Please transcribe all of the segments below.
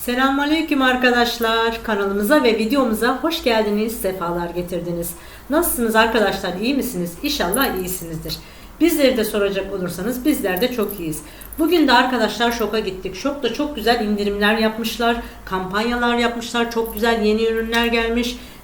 Selamünaleyküm arkadaşlar. Kanalımıza ve videomuza hoş geldiniz, sefalar getirdiniz. Nasılsınız arkadaşlar? İyi misiniz? İnşallah iyisinizdir. Bizleri de soracak olursanız bizler de çok iyiyiz. Bugün de arkadaşlar şoka gittik. Şokta çok güzel indirimler yapmışlar, kampanyalar yapmışlar, çok güzel yeni ürünler gelmiş.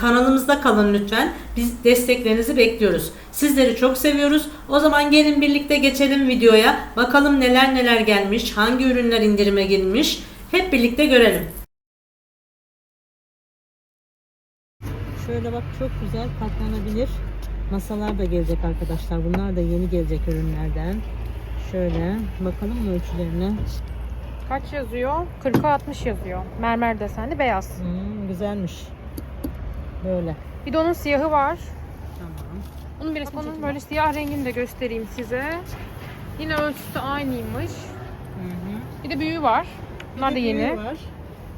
kanalımızda kalın lütfen. Biz desteklerinizi bekliyoruz. Sizleri çok seviyoruz. O zaman gelin birlikte geçelim videoya. Bakalım neler neler gelmiş, hangi ürünler indirime girmiş. Hep birlikte görelim. Şöyle bak çok güzel katlanabilir masalar da gelecek arkadaşlar. Bunlar da yeni gelecek ürünlerden. Şöyle bakalım mı ölçülerine? Kaç yazıyor? 40'a 60 yazıyor. Mermer desenli beyaz. Hmm, güzelmiş. Böyle. Bir de onun siyahı var. Tamam. Onun bir onun böyle siyah rengini de göstereyim size. Yine ölçüsü aynıymış. Hı hı. Bir de büyüğü var. Bunlar da yeni. Var.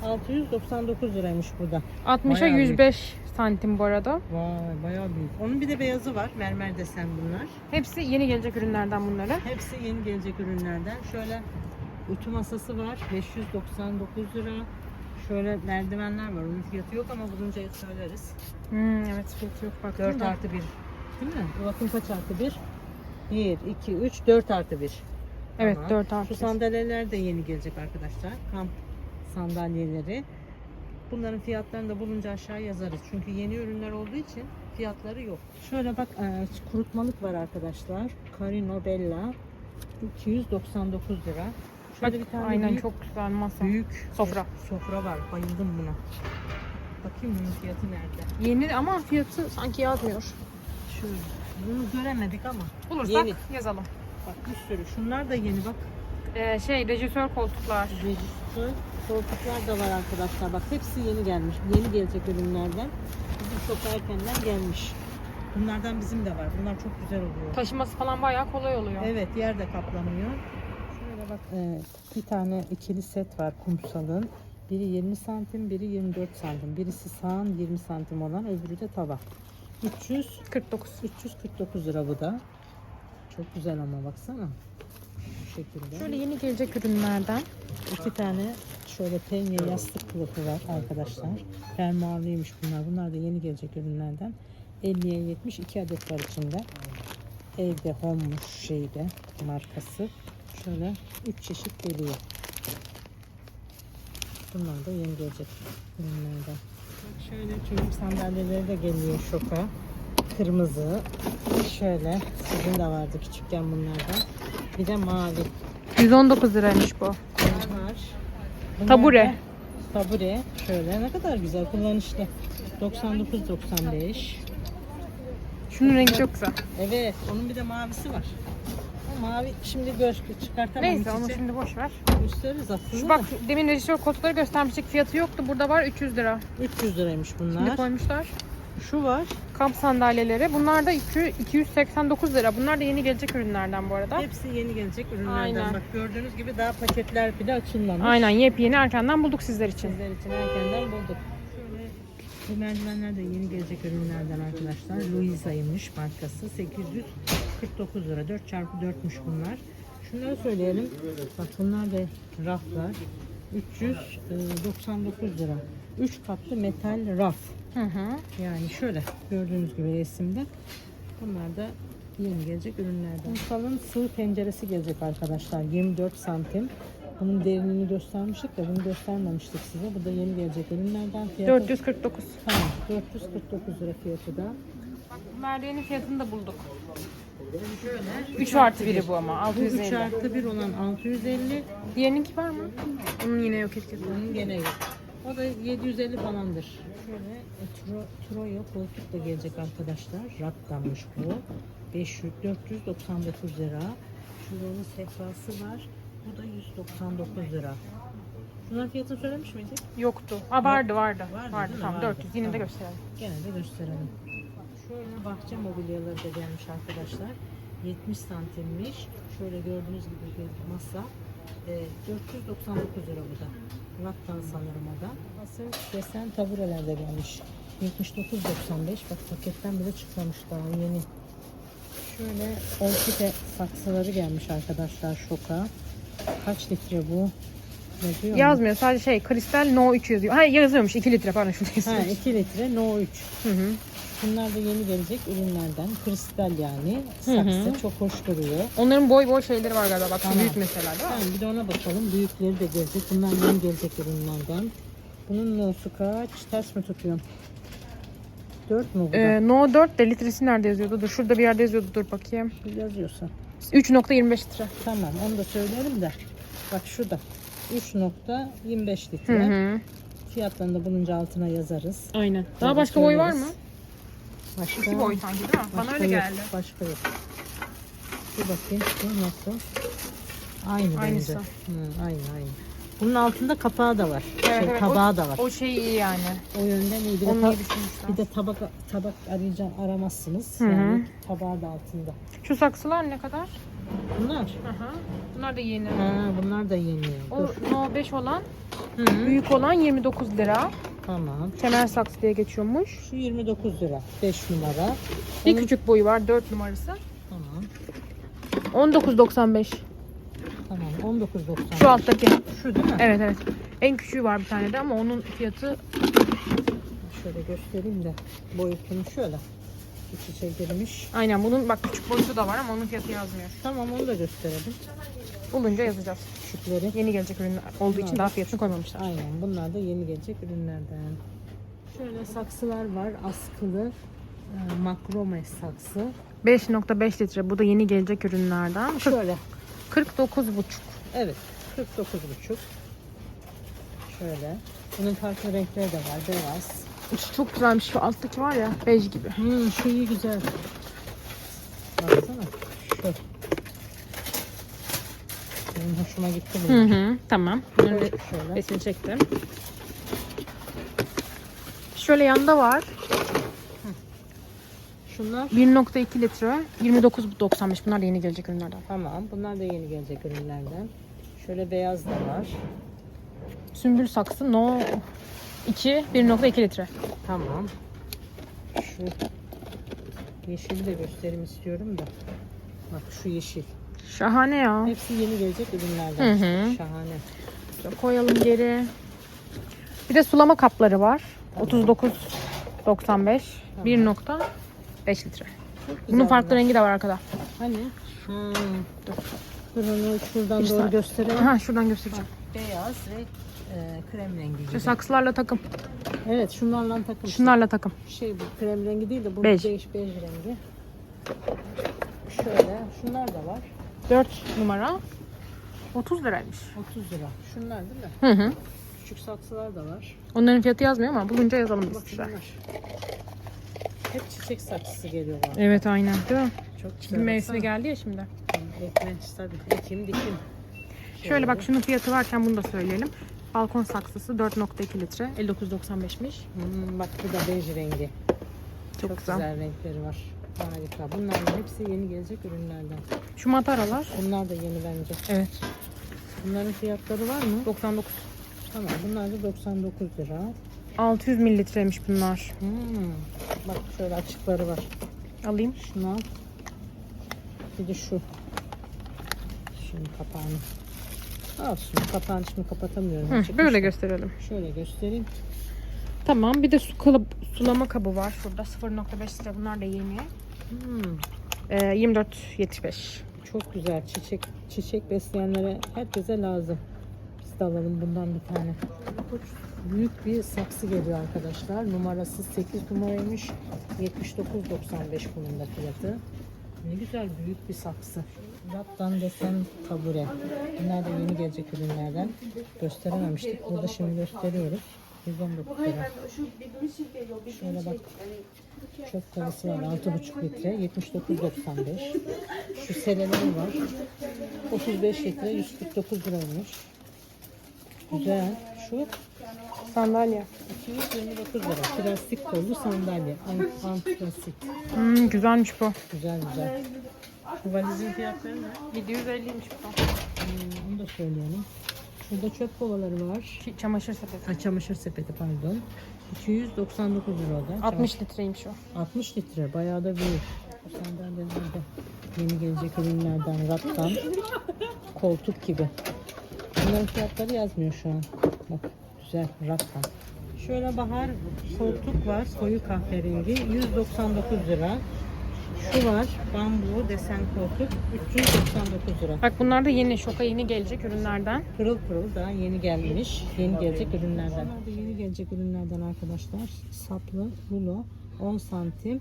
699 liraymış burada. 60'a Bayağı büyük. 105 santim bu arada. Vay bayağı büyük. Onun bir de beyazı var. Mermer desen bunlar. Hepsi yeni gelecek ürünlerden bunları. Hepsi yeni gelecek ürünlerden. Şöyle ütü masası var. 599 lira. Şöyle merdivenler var. Onun fiyatı yok ama bulunca söyleriz. Hmm, evet fiyatı yok baktım 4 da. artı 1. Değil mi? Bakın kaç artı 1? 1, 2, 3, 4 artı 1. Evet Tamam. 4 Şu artı. sandalyeler de yeni gelecek arkadaşlar. Kamp sandalyeleri. Bunların fiyatlarını da bulunca aşağı yazarız. Çünkü yeni ürünler olduğu için fiyatları yok. Şöyle bak e, kurutmalık var arkadaşlar. Carino Bella 299 lira. Bak, Şöyle bir tane aynen büyük, çok güzel masa. büyük Sofra. sofra var. Bayıldım buna. Bakayım bunun fiyatı nerede? Yeni ama fiyatı sanki yazmıyor. Şöyle. Bunu göremedik ama. Bulursak Yeni. yazalım. Bak bir sürü. Şunlar da yeni bak. Ee, şey rejisör koltuklar. Rejistör koltuklar da var arkadaşlar. Bak hepsi yeni gelmiş. Yeni gelecek ürünlerden. Bizim çok erkenden gelmiş. Bunlardan bizim de var. Bunlar çok güzel oluyor. Taşıması falan bayağı kolay oluyor. Evet yer de kaplanıyor. Bak evet, bir tane ikili set var kumsalın. Biri 20 santim, biri 24 santim. Birisi sağan 20 santim olan, öbürü de tava. 300 49. 349 lira bu da. Çok güzel ama baksana. Bu şekilde. Şöyle yeni gelecek ürünlerden. İki tane şöyle penye yastık kılıfı var arkadaşlar. Fermuarlıymış bunlar. Bunlar da yeni gelecek ürünlerden. 50'ye 70 iki adet var içinde. Evde Home'muş şeyde markası. Şöyle 3 çeşit geliyor. Bunlar da yeni gelecek ürünlerden. Bak şöyle çocuk sandalyeleri de geliyor şoka. Kırmızı. Şöyle sizin de vardı küçükken bunlardan. Bir de mavi. 119 liraymış bu. var. Bunlar Tabure. da Tabure. Şöyle ne kadar güzel kullanışlı. 99.95. Şunun rengi çok güzel. Evet, onun bir de mavisi var. Mavi şimdi gör çıkartamam. Neyse onu şimdi boş ver. gösteririz aslında. Şu Bak demin rejisör koltukları göstermiştik. Fiyatı yoktu. Burada var 300 lira. 300 liraymış Şimdi bunlar. koymuşlar. Şu var. Kamp sandalyeleri. Bunlar da 200 289 lira. Bunlar da yeni gelecek ürünlerden bu arada. Hepsi yeni gelecek ürünlerden. Aynen. Bak gördüğünüz gibi daha paketler bile açılmamış. Aynen yepyeni erkenden bulduk sizler için. Sizler için erkenden bulduk. Şöyle bu merdivenler de yeni gelecek ürünlerden arkadaşlar. Louisa'ymış markası. 849 lira. 4 çarpı 4'müş bunlar. Şunları söyleyelim. Bak bunlar da raflar. 399 lira. 3 katlı metal raf. Hı hı. Yani şöyle gördüğünüz gibi resimde. Bunlar da yeni gelecek ürünlerden. Kumsalın sığ tenceresi gelecek arkadaşlar. 24 santim. Bunun derinliğini göstermiştik de bunu göstermemiştik size. Bu da yeni gelecek ürünlerden. Fiyatı, 449. Tamam, 449 lira fiyatı da. Bak bu merdivenin fiyatını da bulduk. Şöyle. 3 artı biri bu ama Bu 3 650. artı 1 olan 650. Diğerininki var mı? Onun yine yok etiketi. Onun gene yok. O da 750 falandır. Şöyle e, tro, Troya koltuk da gelecek arkadaşlar. Raktanmış bu. 500, 499 lira. Şuranın sehpası var. Bu da 199 lira. Bunların fiyatını söylemiş miydik? Yoktu. Aa vardı vardı. Vardı, Vardı, değil mi? tamam Vardı. 400 yine de Tamam. gösterelim. Gene de gösterelim. Bahçe mobilyaları da gelmiş arkadaşlar. 70 santimmiş. Şöyle gördüğünüz gibi bir masa. Ee, 499 lira bu da. Rattan sanırım o da. Masa desen taburelerde gelmiş. 79.95 bak paketten bile çıkmamış daha yeni. Şöyle orkide saksıları gelmiş arkadaşlar şoka. Kaç litre bu? Yazıyor mu? Yazmıyor sadece şey kristal no 3 yazıyor. Ha yazıyormuş 2 litre pardon şurada Ha yazıyor. 2 litre No 3. Hı hı. Bunlar da yeni gelecek ürünlerden. Kristal yani. Hı hı. Saksı çok hoş duruyor. Onların boy boy şeyleri var galiba bak şu Tamam. büyük mesela değil mi? Tamam bir de ona bakalım. Büyükleri de gelecek. Bunlar yeni gelecek ürünlerden. Bunun nosu kaç? Ters mi tutuyorum? 4 mu bu da? Ee, no 4 de litresi nerede yazıyordu? Dur şurada bir yerde yazıyordu dur bakayım. Yazıyorsa. 3.25 litre. Tamam onu da söylerim de. Bak şurada. 3.25 Hı litre. hı. Fiyatlarını da bulunca altına yazarız. Aynen. Daha Yani başka boy var mı? Başka, İki boy sanki değil mi? Bana başka öyle yok, geldi. Başka yok. Bir bakayım bu nasıl? Aynı Aynısı. bence. Hı, aynı aynı. Bunun altında kapağı da var. Evet, şey, evet. tabağı da var. O şey iyi yani. O yönden iyi. Bir de, Onu iyi düşünmüşler. bir de tabak tabak arayacağım aramazsınız. Hı hı. Yani tabağı da altında. Şu saksılar ne kadar? Bunlar. Hı. Bunlar da yeni. Ha, bunlar da yeni. O Dur. no 5 olan, Hı hı. büyük olan 29 lira. Tamam. Kemer saksı diye geçiyormuş. Şu 29 lira. 5 numara. Bir Onun- küçük boyu var 4 numarası. Tamam. 19.95. Tamam. 19.90. Şu alttaki. Şu değil mi? Evet evet. En küçüğü var bir tane de ama onun fiyatı Şöyle göstereyim de boyutunu şöyle. İç içe girmiş. aynen bunun bak küçük boyutu da var ama onun fiyatı yazmıyor. Tamam onu da gösterelim. Bulunca yazacağız. Küçükleri. Yeni gelecek ürünler olduğu için daha fiyatını koymamışlar. Aynen bunlar da yeni gelecek ürünlerden. Şöyle saksılar var askılı. E, makrome saksı. 5.5 litre bu da yeni gelecek ürünlerden. Şöyle. 49,5. Evet. 49,5. Şöyle. Bunun farklı renkleri de var. Beyaz. Şu çok güzelmiş şu alttaki var ya bej gibi. Hmm, şu iyi güzel. Baksana. Şu. Benim hoşuma gitti bu. Hı hı tamam. Bunun Şöyle. re- şöyle. resmini çektim. Şöyle yanda var. Şunlar 1.2 litre 29.95 bunlar da yeni gelecek ürünlerden. tamam. Bunlar da yeni gelecek ürünlerden. Şöyle beyaz da var. Sümbül saksı no 2 1.2 litre. Tamam. Şu yeşili de göstereyim istiyorum da. Bak şu yeşil. Şahane ya. Hepsi yeni gelecek ürünlerden. Hı hı. Şahane. Koyalım geri. Bir de sulama kapları var. 39.95 1.5 litre. Çok güzel Bunun farklı bunlar. rengi de var arkada. Hani? Hmm. Dur onu şuradan Bir doğru saniye. göstereyim. Aha şuradan göstereceğim. Beyaz ve e, krem rengi gibi. Şu saksılarla takım. Evet şunlarla takım. Şunlarla takım. Şey bu krem rengi değil de bu Bej. bej. bej rengi. Şöyle şunlar da var. 4 numara. 30 liraymış. 30 lira. Şunlar değil mi? Hı hı. Küçük saksılar da var. Onların fiyatı yazmıyor ama bulunca yazalım biz Bak size. şunlar. Hep çiçek saksısı geliyor bana. Evet aynen değil mi? Çok Çikim mevsimi geldi ya şimdi. Ekmek tabii. Ekim dikim. Şöyle bak şunun fiyatı varken bunu da söyleyelim. Balkon saksısı 4.2 litre 59.95. Hmm, bak bu da bej rengi. Çok, Çok güzel. güzel renkleri var. Harika. Bunların hepsi yeni gelecek ürünlerden. Şu mataralar. Bunlar da yeni bence. Evet. Bunların fiyatları var mı? 99. Tamam. Bunlar da 99 lira. 600 mililitreymiş bunlar. Hmm. Bak şöyle açıkları var. Alayım. Şunu al. Bir de şu. Şunun kapağını. Al şunu. Kapağını şimdi kapatamıyorum. Hı, böyle gösterelim. Şöyle göstereyim. Tamam. Bir de su kalıp, sulama kabı var şurada. 0.5 litre. Bunlar da yeni. Hmm. Ee, 24.75. Çok güzel. Çiçek çiçek besleyenlere herkese lazım. Biz de alalım bundan bir tane. Büyük bir saksı geliyor arkadaşlar. Numarası 8 numaraymış. 79.95 bunun da fiyatı. Ne güzel büyük bir saksı. Rattan desen tabure. Bunlar da yeni gelecek ürünlerden. Gösterememiştik. Burada şimdi gösteriyoruz. 119 lira. Şöyle bak. Çöp kovası var 6,5 litre 79.95. Şu seleler var. 35 litre 149 liraymış. Güzel. Şu Sandalye. 229 lira. Plastik kollu sandalye. Ant- Antrasit. Hmm, güzelmiş bu. Güzel güzel. Bu valizin fiyatları ne? 750'ymiş bu. Hmm, onu da söyleyelim. Şurada çöp kovaları var. Çamaşır sepeti. Ha, çamaşır sepeti pardon. 299 lira o da. 60 litreymiş o. 60 litre bayağı da büyük. Bu sandalyelerde yeni gelecek ürünlerden rattan koltuk gibi. Bunların fiyatları yazmıyor şu an. Bak güzel rattan. Şöyle bahar koltuk var koyu kahverengi 199 lira. Şu var bambu desen koltuk 399 lira. Bak bunlar da yeni, şoka yeni gelecek ürünlerden. Pırıl pırıl daha yeni gelmiş. Yeni gelecek ürünlerden. Bunlar da yeni gelecek ürünlerden arkadaşlar. Saplı rulo 10 santim.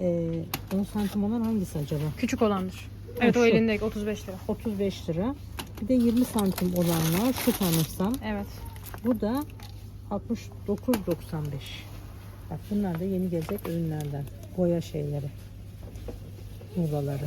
Ee, 10 santim olan hangisi acaba? Küçük olandır. Evet Ha, o şu. elindeki 35 lira. 35 lira. Bir de 20 santim olan var. Şu sanırsam. Evet. Bu da 69.95. Bak bunlar da yeni gelecek ürünlerden. Boya şeyleri. Ruloları.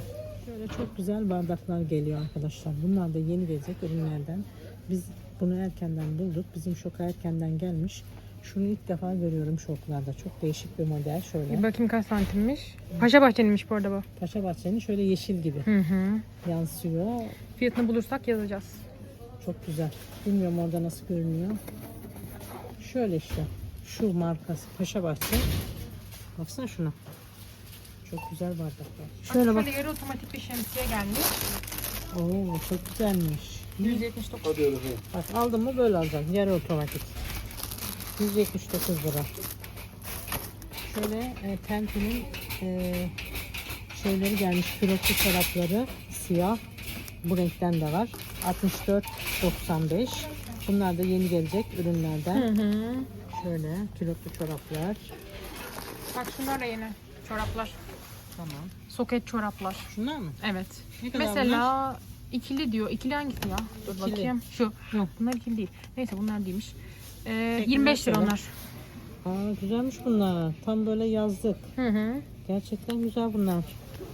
Şöyle çok güzel bardaklar geliyor arkadaşlar. Bunlar da yeni gelecek ürünlerden. Biz bunu erkenden bulduk. Bizim şoka erkenden gelmiş. Şunu ilk defa görüyorum şoklarda. Çok değişik bir model. Bir Şöyle. bakayım kaç santimmiş. Paşa Bahçeli'ymiş bu arada bu. Paşa Bahçe'nin şöyle yeşil gibi Hı hı. yansıyor. Fiyatını bulursak yazacağız. Çok güzel. Bilmiyorum orada nasıl görünüyor. Şöyle işte. Şu markası Paşa Bahçe. Baksana şuna. Çok güzel bardaklar. Şöyle bak. Şöyle yarı otomatik bir şemsiye gelmiş. Oo çok güzelmiş. 179. Bak aldım mı böyle alacağım. Yarı otomatik. 179 lira. şöyle e, Tente'nin e, şeyleri gelmiş. Pilotlu çorapları siyah. Bu renkten de var. 64.95. Bunlar da yeni gelecek ürünlerden. Hı hı. Şöyle kilotlu çoraplar. Bak şunlar da yeni. Çoraplar. Tamam. Soket çoraplar. Şunlar mı? Evet. Ne kadar Mesela ikili diyor. İkili hangisi ya? Dur İkili. bakayım. Şu. Yok. Bunlar ikili değil. Neyse bunlar değilmiş. Ee, Peki, 25 lira onlar. Aa, güzelmiş bunlar. Tam böyle yazlık. Hı hı. Gerçekten güzel bunlar.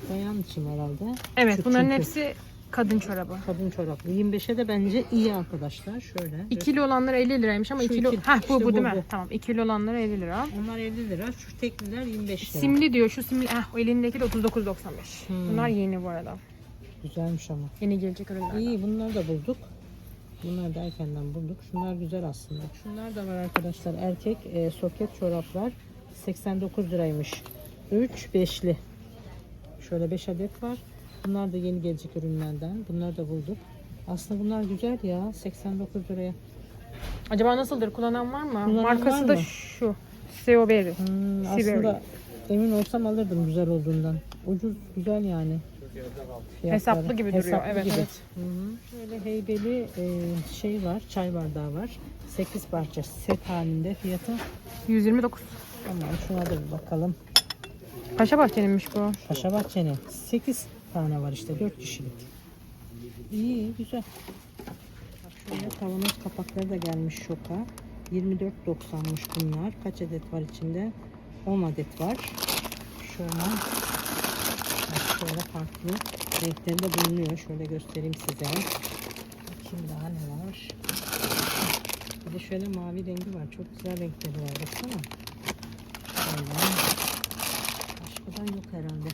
Bayan için herhalde. Evet Küçük bunların çünkü. hepsi kadın çorabı. Kadın çoraplı. 25'e de bence iyi arkadaşlar. Şöyle. İkili olanlar 50 liraymış ama Şu ikili... iki- Heh bu işte bu bu, değil mi? bu. Tamam ikili olanlar 50 lira. Onlar 50 lira. Şu tekliler 25 lira. Simli diyor şu simli. Heh o elindeki de 39.95. Hmm. Bunlar yeni bu arada. Güzelmiş ama. Yeni gelecek ürünler. İyi bunları da bulduk. Bunları da erkenden bulduk. Şunlar güzel aslında. Şunlar da var arkadaşlar. Erkek e, soket çoraplar 89 liraymış. 3 beşli. Şöyle 5 adet var. Bunlar da yeni gelecek ürünlerden. Bunları da bulduk. Aslında bunlar güzel ya. 89 liraya. Acaba nasıldır? Kullanan var mı? Kullanan Markası var da mı? şu. Seoberry. Hmm, aslında emin olsam alırdım güzel olduğundan. Ucuz güzel yani. Fiyatları. Hesaplı gibi duruyor. Hesaplı Evet, gibi. evet. Hı hı. Şöyle heybeli e, şey var, çay bardağı var. 8 parça set halinde fiyatı. 129. Tamam şuna da bir bakalım. Paşa Bahçeli'nmiş bu. Paşa Bahçe'nin 8 tane var işte 4 kişilik. İyi güzel. Şöyle kavanoz kapakları da gelmiş şoka. 24.90'mış bunlar. Kaç adet var içinde? 10 adet var. Şöyle. Şöyle farklı renkleri de bulunuyor. Şöyle göstereyim size. Bakayım daha ne var. Bir de şöyle mavi rengi var. Çok güzel renkleri var. Baksana. Şöyle. Başkadan yok herhalde.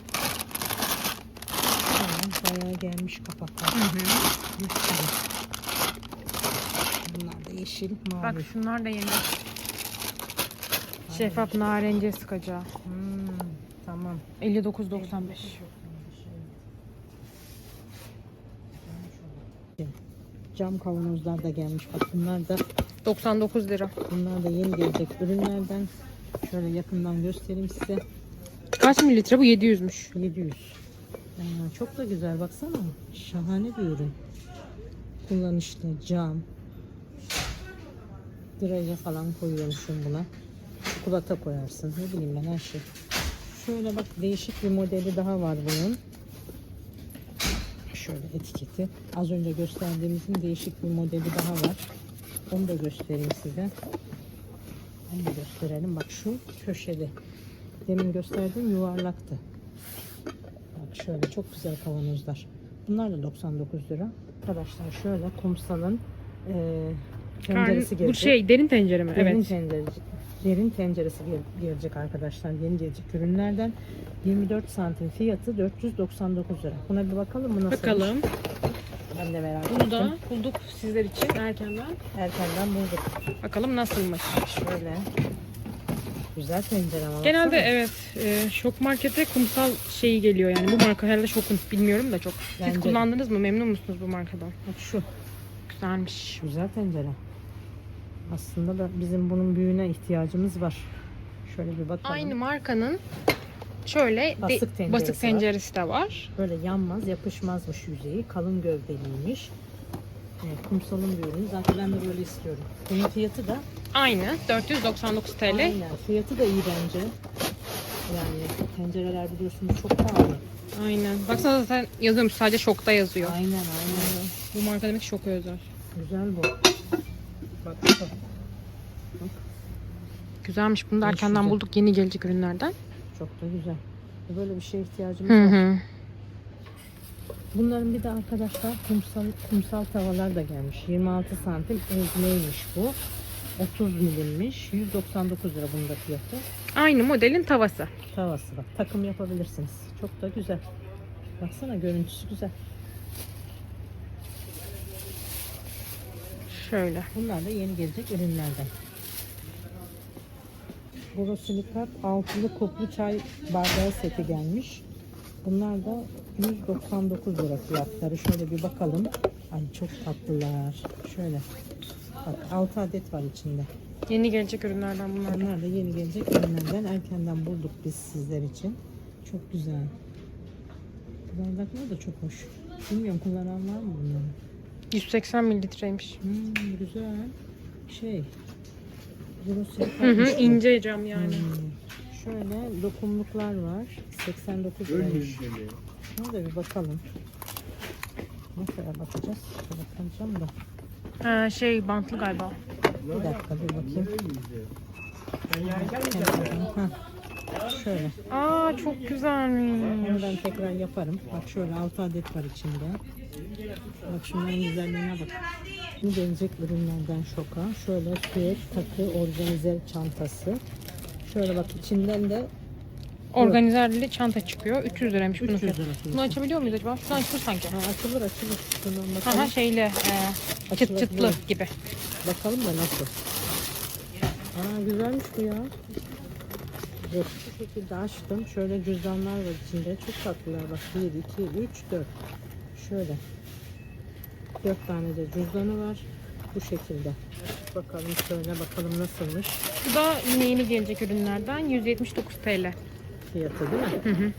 Bayağı gelmiş kapaklar. Bir sürü. Bunlar da yeşil, mavi. Bak şunlar da yeni. Şeffaf narenciye sıkacağı. Hmm, tamam. 59.95. Cam kavanozlar da gelmiş. Bak bunlar da 99 lira. bunlar da yeni gelecek ürünlerden. Şöyle yakından göstereyim size. Kaç mililitre bu? 700'müş. 700. Aa, çok da güzel baksana. Şahane bir ürün. Kullanışlı cam. Draja falan koyuyormuşum buna. Çikolata koyarsın. Ne bileyim ben her şey. Şöyle bak değişik bir modeli daha var bunun. Şöyle etiketi. Az önce gösterdiğimizin değişik bir modeli daha var. Onu da göstereyim size. Onu da gösterelim. Bak şu köşede. Demin gösterdiğim yuvarlaktı. Şöyle çok güzel kavanozlar. Bunlar da 99 lira. Arkadaşlar şöyle kumsalın e, tenceresi bu gelecek. şey derin tencere mi? Derin Evet. tenceresi, derin tenceresi gel- gelecek arkadaşlar. Yeni gelecek ürünlerden 24 santim fiyatı 499 lira. Buna bir bakalım mı nasıl? Bakalım. Ben de merak Bunu ettim. da bulduk sizler için erkenden. Erkenden bulduk. Bakalım nasılmış. Şöyle. Güzel tencere ama. Genelde baksana. evet e, şok markete kumsal şeyi geliyor yani. Bu marka herhalde şokun. Bilmiyorum da çok. Siz Bence de. kullandınız mı? Memnun musunuz bu markadan? Bak şu. Güzelmiş. Güzel tencere. Aslında da bizim bunun büyüğüne ihtiyacımız var. Şöyle bir bakalım. Aynı markanın şöyle de- Basık tenceresi basık tenceresi de var. Böyle yanmaz, yapışmazmış yüzeyi. Kalın gövdeliymiş. Evet, kumsalın bir ürünü. Zaten ben de böyle istiyorum. Bunun fiyatı da Aynı 499 TL. aynen. Fiyatı da iyi bence. Yani tencereler biliyorsunuz çok pahalı. Aynen. Baksana zaten yazıyormuş sadece şokta yazıyor. Aynen aynen. Bu marka demek ki şoka özel. Güzel bu. Bak şu. Güzelmiş. Bunu da erkenden güzel. bulduk yeni gelecek ürünlerden. Çok da güzel. Böyle bir şeye ihtiyacımız Hı var. hı. Bunların bir de arkadaşlar kumsal, kumsal tavalar da gelmiş. 26 santim ezmeymiş bu. 30 milimmiş. 199 lira bunun da fiyatı. Aynı modelin tavası. Tavası bak. Takım yapabilirsiniz. Çok da güzel. Baksana görüntüsü güzel. Şöyle. Bunlar da yeni gelecek ürünlerden. Borosilikat altılı koplu çay bardağı seti gelmiş. Bunlar da 199 lira fiyatları. Şöyle bir bakalım. Ay çok tatlılar. Şöyle. Bak 6 adet var içinde. Yeni gelecek ürünlerden bunlar. Bunlar da yeni gelecek ürünlerden erkenden bulduk biz sizler için. Çok güzel. Bardaklar da çok hoş. Bilmiyorum kullanan var mı bunları? 180 mililitreymiş. Hmm, güzel. Şey. Hı hı, ince cam yani. Hmm. Şöyle dokumluklar var. 89 liraymış. Şuna da bir bakalım. Mesela bakacağız. Şöyle bakacağım da. Ha, şey bantlı galiba. Bir dakika bir bakayım. Ha. Şöyle. Aa çok güzelmiş. Onu ben tekrar yaparım. Bak şöyle 6 adet var içinde. Bak şunların güzelliğine bak. Bu gelecek ürünlerden şoka. Şöyle süet takı organizer çantası. Şöyle bak içinden de Organizerli çanta çıkıyor. 300 liraymış bunun 300 fiyatı. lira Bunu açabiliyor muyuz acaba? Şunu açılır sanki. Ha, açılır açılır. Şundan bakalım. Aha şeyle e, çıt çıtlı gibi. Bakalım da nasıl. Aa güzelmiş bu ya. Dur. Bu şekilde açtım. Şöyle cüzdanlar var içinde. Çok tatlılar bak. 1, 2, 3, 4. Şöyle. 4 tane de cüzdanı var. Bu şekilde. Bakalım şöyle bakalım nasılmış Bu da yine yeni gelecek ürünlerden 179 TL. fiyatı değil mi? Hı hı.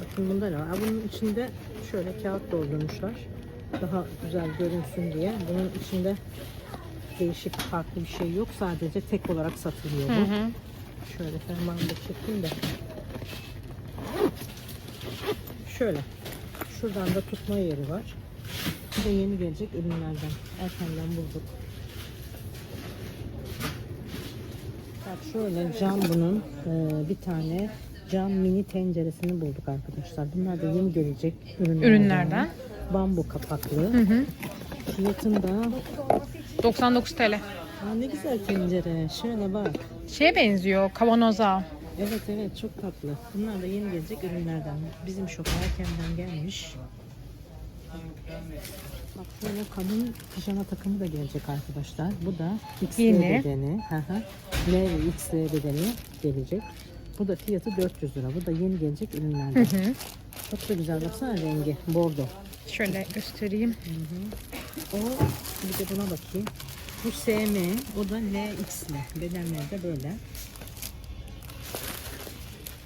Bakın bunda ne var? Bunun içinde şöyle kağıt doldurmuşlar. Daha güzel görünsün diye. Bunun içinde değişik farklı bir şey yok. Sadece tek olarak satılıyor Hı bu. hı. Şöyle fermuarını da çekeyim de. Şöyle. Şuradan da tutma yeri var. Bu da yeni gelecek ürünlerden. Erkenden bulduk. Bak şöyle cam bunun ee, bir tane cam mini tenceresini bulduk arkadaşlar. Bunlar da yeni gelecek ürünlerden. Ürünlerden. Bambu kapaklı. Hı hı. Fiyatında 99 TL. Aa, ne güzel tencere. Şöyle bak. Şeye benziyor kavanoza. Evet evet çok tatlı. Bunlar da yeni gelecek ürünlerden. Bizim şoka erkenden gelmiş. Bak şöyle kadın pijama takımı da gelecek arkadaşlar. Bu da XL Yeni. bedeni. Hı hı. L XL bedeni gelecek. Bu da fiyatı 400 lira. Bu da yeni gelecek Hı ürünlerden. hı. Çok da güzel. Baksana rengi. Bordo. Şöyle göstereyim. O bir de buna bakayım. Bu SM. O da LXL. Bedenleri de böyle.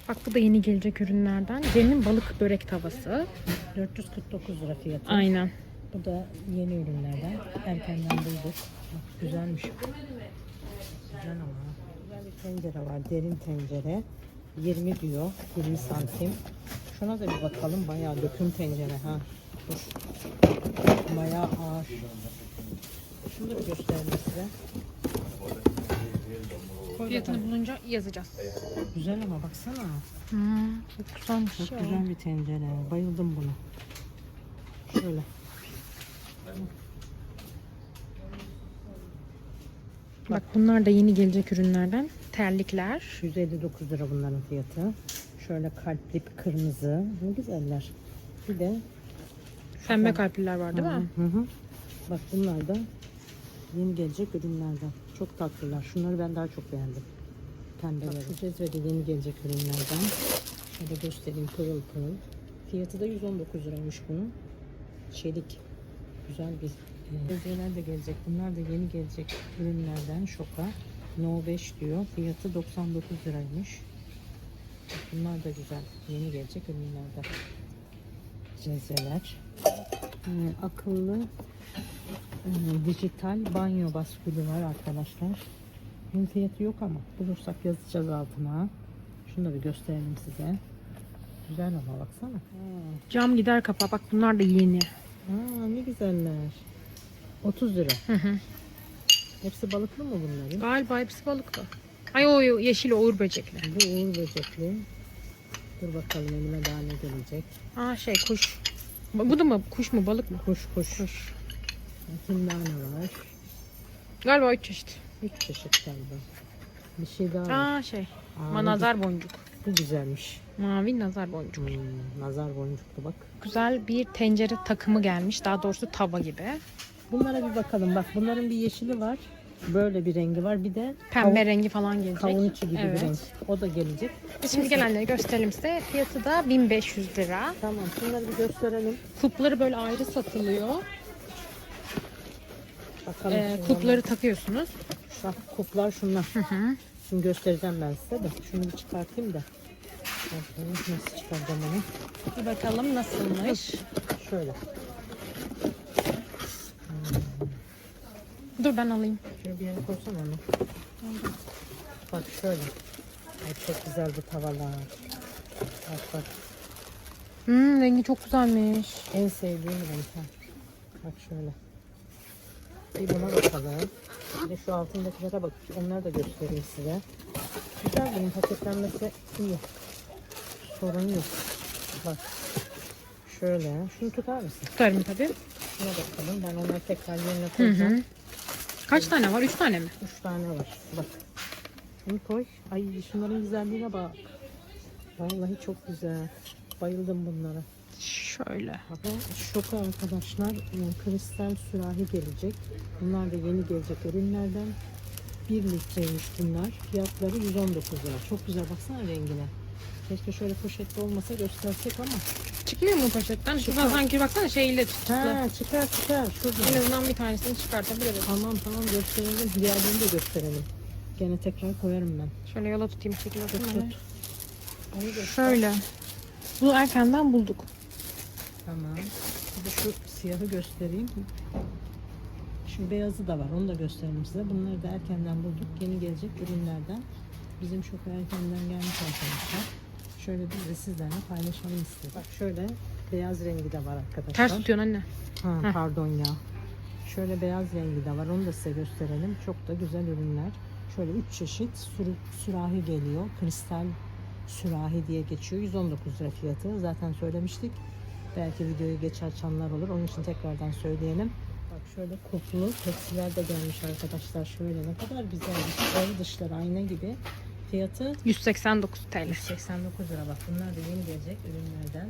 Bak bu da yeni gelecek ürünlerden. Cenin balık börek tavası. 449 lira fiyatı. Aynen. Bu da yeni ürünlerden. Erkenden bulduk. Bak, güzelmiş. Güzel ama. Güzel bir tencere var. Derin tencere. 20 diyor. 20 santim. Şuna da bir bakalım. Bayağı döküm tencere ha. Dur. Bayağı ağır. Şunu da bir göstereyim size. Koy Fiyatını bulunca yazacağız. Güzel ama baksana. Hmm, çok güzelmiş Çok ya. güzel bir tencere. Bayıldım buna. Şöyle. Bak bunlar da yeni gelecek ürünlerden. terlikler. 159 lira bunların fiyatı. Şöyle kalpli bir kırmızı. Ne güzeller. Bir de Pembe kalpliler var değil mi? Hı hı. Bak bunlar da yeni gelecek ürünlerden. Çok tatlılar. Şunları ben daha çok beğendim. Pembeleri. Bak, şu cezvede yeni gelecek ürünlerden. Şöyle göstereyim pırıl pırıl. Fiyatı da 119 liraymış bunun. Çelik. Güzel bir cezveler de gelecek. Bunlar da yeni gelecek ürünlerden şoka. No 5 diyor. Fiyatı 99 liraymış. Bunlar da güzel. Yeni gelecek ürünlerden. Cezveler. Ee, akıllı dijital banyo baskülü var arkadaşlar. Bunun fiyatı yok ama bulursak yazacağız altına. Şunu da bir gösterelim size. Güzel ama baksana. Cam gider kapağı. Bak bunlar da yeni. Aa, ne güzeller. 30 lira. Hı hı. Hepsi balıklı mı bunların? Galiba hepsi balıklı. Ay o yeşil uğur böcekli. Bu uğur böcekli. Dur bakalım elime daha ne gelecek. Aa şey kuş. Bu da mı kuş mu balık mı? Kuş kuş. kuş. Tindane var. Galiba üç çeşit. 3 çeşit galiba. Bir şey daha var. Aa şey. Aa, Ma nazar boncuk. Bu güzelmiş. Mavi nazar boncuk. Hmm, nazar boncuklu bak. Güzel bir tencere takımı gelmiş. Daha doğrusu tava gibi. Bunlara bir bakalım. Bak bunların bir yeşili var. Böyle bir rengi var. Bir de Pembe kavun, rengi falan gelecek. kavun içi gibi Evet. bir renk. O da gelecek. Biz Şimdi gelenleri gösterelim size. Fiyatı da 1500 lira. Tamam. Şunları bir gösterelim. Kupları böyle ayrı satılıyor. Bakalım. Ee, şunlara. kupları takıyorsunuz. Bak kuplar şunlar. Hı hı. Şimdi göstereceğim ben size de. Şunu bir çıkartayım da. Bakalım nasıl çıkaracağım onu. Bir bakalım nasılmış. Şöyle. Dur ben alayım. Şöyle bir yere koysana onu. Bak şöyle. Ay çok güzel bu tavalar. Bak bak. Hmm, rengi çok güzelmiş. En sevdiğim renk. Bak şöyle. Bir buna bakalım. Bir de şu altındakilere bak. Onları da göstereyim size. Güzel bunun paketlenmesi iyi. Sorun yok. Bak. Şöyle. Şunu tutar mısın? Tutarım tabii. Şuna bakalım. Ben onları tekrar yerine Hı koyacağım. hı. Kaç tane var? Üç tane mi? Üç tane var. Bak. Şunu koy. Ay şunların güzelliğine bak. Vallahi çok güzel. Bayıldım bunlara. Şöyle. Şoka arkadaşlar e, kristal sürahi gelecek. Bunlar da yeni gelecek ürünlerden. 1 litreymiş bunlar. Fiyatları 119 lira. Çok güzel baksana rengine. Keşke şöyle poşette olmasa göstersek ama. Çıkmıyor mu poşetten? Şuradan Çıkar. sanki baksana şeyle tuttu. Ha çıkar çıkar. En Şurada. azından bir tanesini çıkartabiliriz. Tamam tamam gösterelim. Diğerlerini de gösterelim. Gene tekrar koyarım ben. Şöyle yola tutayım çekil Tut tut. Şöyle. Bu erkenden bulduk. Tamam. De şu siyahı göstereyim. Şu beyazı da var. Onu da göstereyim size. Bunları da erkenden bulduk. Yeni gelecek ürünlerden. Bizim çok erkenden gelmiş arkadaşlar. Şöyle biz de sizlerle paylaşalım istedik. Bak şöyle beyaz rengi de var arkadaşlar. Ters tutuyorsun anne. Ha, Heh. pardon ya. Şöyle beyaz rengi de var. Onu da size gösterelim. Çok da güzel ürünler. Şöyle üç çeşit sürü- sürahi geliyor. Kristal sürahi diye geçiyor. 119 lira fiyatı. Zaten söylemiştik. Belki videoyu geç açanlar olur. Onun için tekrardan söyleyelim. Bak şöyle kuplu tepsiler de gelmiş arkadaşlar. Şöyle ne kadar güzelmiş. Sarı dışları ayna gibi. Fiyatı 189 TL. 189 lira. Bak bunlar da yeni gelecek ürünlerden.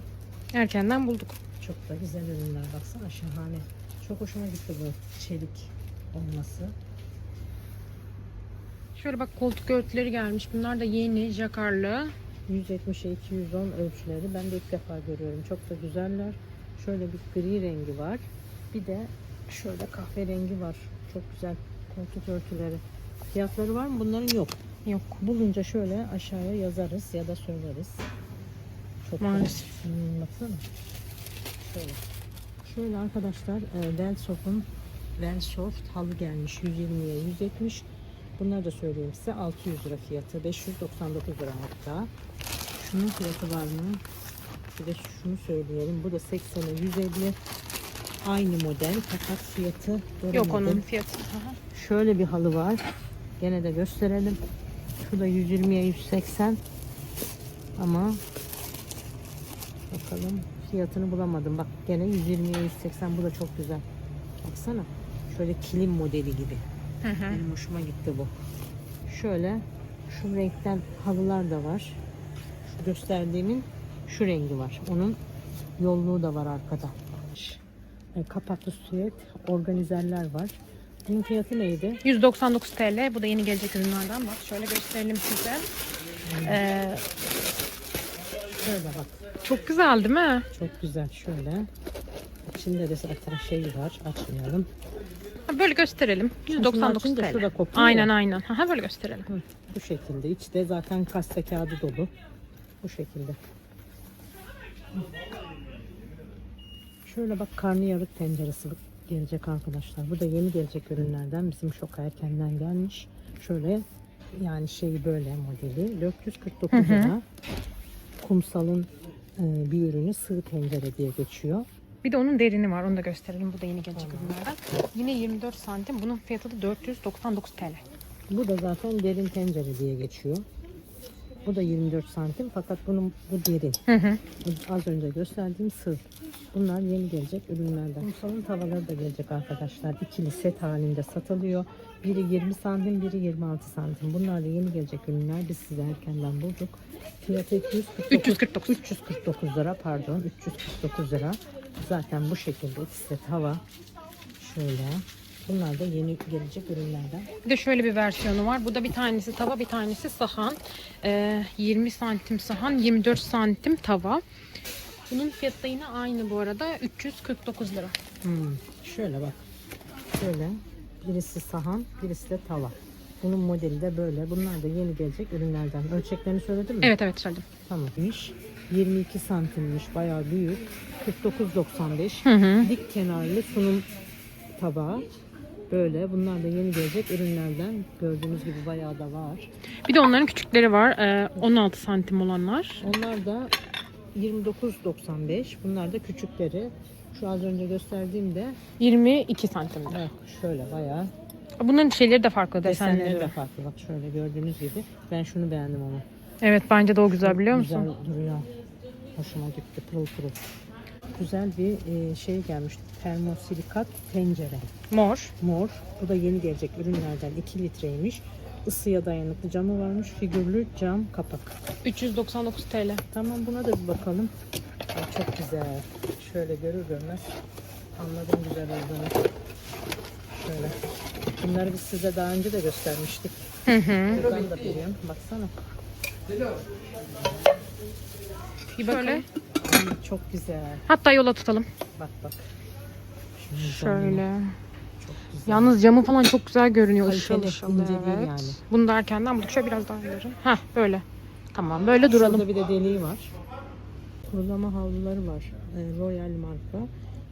Erkenden bulduk. Çok da güzel ürünler baksana şahane. Çok hoşuma gitti bu çelik olması. Şöyle bak koltuk örtüleri gelmiş. Bunlar da yeni, jakarlı. 170'e 210 ölçüleri. Ben de ilk defa görüyorum. Çok da güzeller. Şöyle bir gri rengi var. Bir de şöyle kahverengi var. Çok güzel koltuk örtüleri. Fiyatları var mı? Bunların yok. Yok. Bulunca şöyle aşağıya yazarız ya da söyleriz. Çok Maalesef. Hmm, baksana. Şöyle. Şöyle arkadaşlar e, Velsoft'un Velsoft halı gelmiş 120'ye 170. Bunları da söyleyeyim size 600 lira fiyatı 599 lira hatta. Şunun fiyatı var mı? Bir de şunu söyleyelim. Bu da 80'e 150. Aynı model fakat fiyatı göremedim. Yok onun fiyatı. Aha. Şöyle bir halı var. Gene de gösterelim. Şu da 120'ye 180. Ama bakalım fiyatını bulamadım. Bak gene 120'ye 180. Bu da çok güzel. Baksana. Şöyle kilim modeli gibi. Hı hı. Benim hoşuma gitti bu. Şöyle Şu renkten halılar da var. Şu gösterdiğimin şu rengi var. Onun yolluğu da var arkada. E, kapaklı süet, organizerler var. Bunun fiyatı neydi? 199 TL. Bu da yeni gelecek ürünlerden. Bak şöyle gösterelim size. Ee, Şöyle bak. çok güzel değil mi? Çok güzel şöyle. İçinde de zaten şey var. Açmayalım. Ha, Böyle gösterelim. 199 açınca TL. şurada kopuyor Aynen ya. aynen. Ha, böyle gösterelim. Hı, bu şekilde. İçte zaten kase kağıdı dolu. Bu şekilde. Hı. Şöyle bak karnıyarık tenceresi gelecek arkadaşlar. Bu da yeni gelecek ürünlerden. Bizim şok erkenden gelmiş. Şöyle yani şeyi böyle modeli. 449 lira. Kumsal'ın e, bir ürünü sığ tencere diye geçiyor. Bir de onun derini var. Onu da gösterelim. Bu da yeni gelecek ürünlerden. Yine 24 santim. Bunun fiyatı da 499 TL. Bu da zaten derin tencere diye geçiyor. Bu da 24 santim fakat bunun bu derin. Hı hı. Az önce gösterdiğim sığ. Bunlar yeni gelecek ürünlerden. Kumsalın tavaları da gelecek arkadaşlar. İkili set halinde satılıyor. Biri 20 santim, biri 26 santim. Bunlar da yeni gelecek ürünler. Biz size erkenden bulduk. Fiyatı 249, 349. 349 lira pardon. 349 lira. Zaten bu şekilde ikisi de tava. Şöyle. Bunlar da yeni gelecek ürünlerden. Bir de şöyle bir versiyonu var. Bu da bir tanesi tava, bir tanesi sahan. Ee, 20 santim sahan, 24 santim tava. Bunun fiyatı da yine aynı bu arada. 349 lira. Hmm, şöyle bak. Şöyle. Birisi sahan, birisi de tava. Bunun modeli de böyle. Bunlar da yeni gelecek ürünlerden. Ölçeklerini söyledim mi? Evet evet söyledim. Tamammış. 22 santimmiş. Bayağı büyük. 49.95. Hı hı. Dik kenarlı sunum tabağı. Böyle. Bunlar da yeni gelecek ürünlerden. Gördüğünüz gibi bayağı da var. Bir de onların küçükleri var. Ee, 16 santim olanlar. Onlar da 29.95. Bunlar da küçükleri. Şu az önce gösterdiğimde 22 santimde. bak şöyle bayağı Bunların şeyleri de farklı Desenleri desenleri. de farklı. Bak şöyle gördüğünüz gibi. Ben şunu beğendim ama. Evet bence de o güzel biliyor musun? Güzel duruyor. Hoşuma gitti. Pırıl pırıl. Güzel bir e, şey gelmiş. Termosilikat tencere. Mor. Mor. Bu da yeni gelecek ürünlerden 2 litreymiş. Isıya dayanıklı camı varmış. Figürlü cam kapak. 399 TL. Tamam buna da bir bakalım. Ay, çok güzel. Şöyle görür görmez anladım güzel olduğunu. Şöyle. Bunları biz size daha önce de göstermiştik. Hı hı. Buradan da biliyorum. Baksana. Bir Şöyle. Ay, çok güzel. Hatta yola tutalım. Bak bak. Şöyle. Yalnız camı falan çok güzel görünüyor. Işıl ışıl. Evet. yani. Bunu da erkenden bulduk. Şöyle biraz daha ileri. Heh böyle. Tamam böyle duralım. Şurada bir de deliği var. Kurulama havluları var. Ee, Royal marka.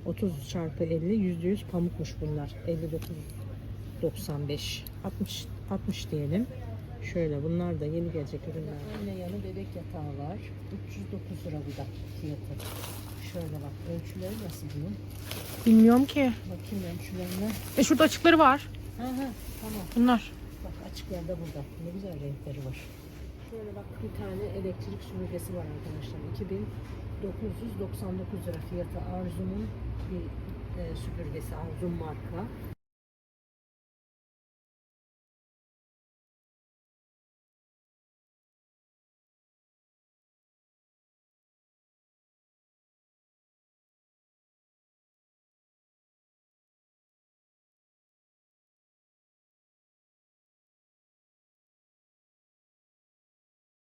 30 çarpı 50 %100 pamukmuş bunlar. 59.95 60 60 diyelim. Şöyle bunlar da yeni gelecek ürünler. Yine yanı bebek yatağı var. 309 lira bu da fiyatı. Şöyle bak ölçüleri nasıl bunun? Bilmiyorum ki. Bakayım ölçülerine. E şurada açıkları var. Ha ha tamam. Bunlar. Bak açık yerde burada. Ne güzel renkleri var. Şöyle bak bir tane elektrik süpürgesi var arkadaşlar. 2999 lira fiyatı Arzum'un bir e, süpürgesi. Arzum marka.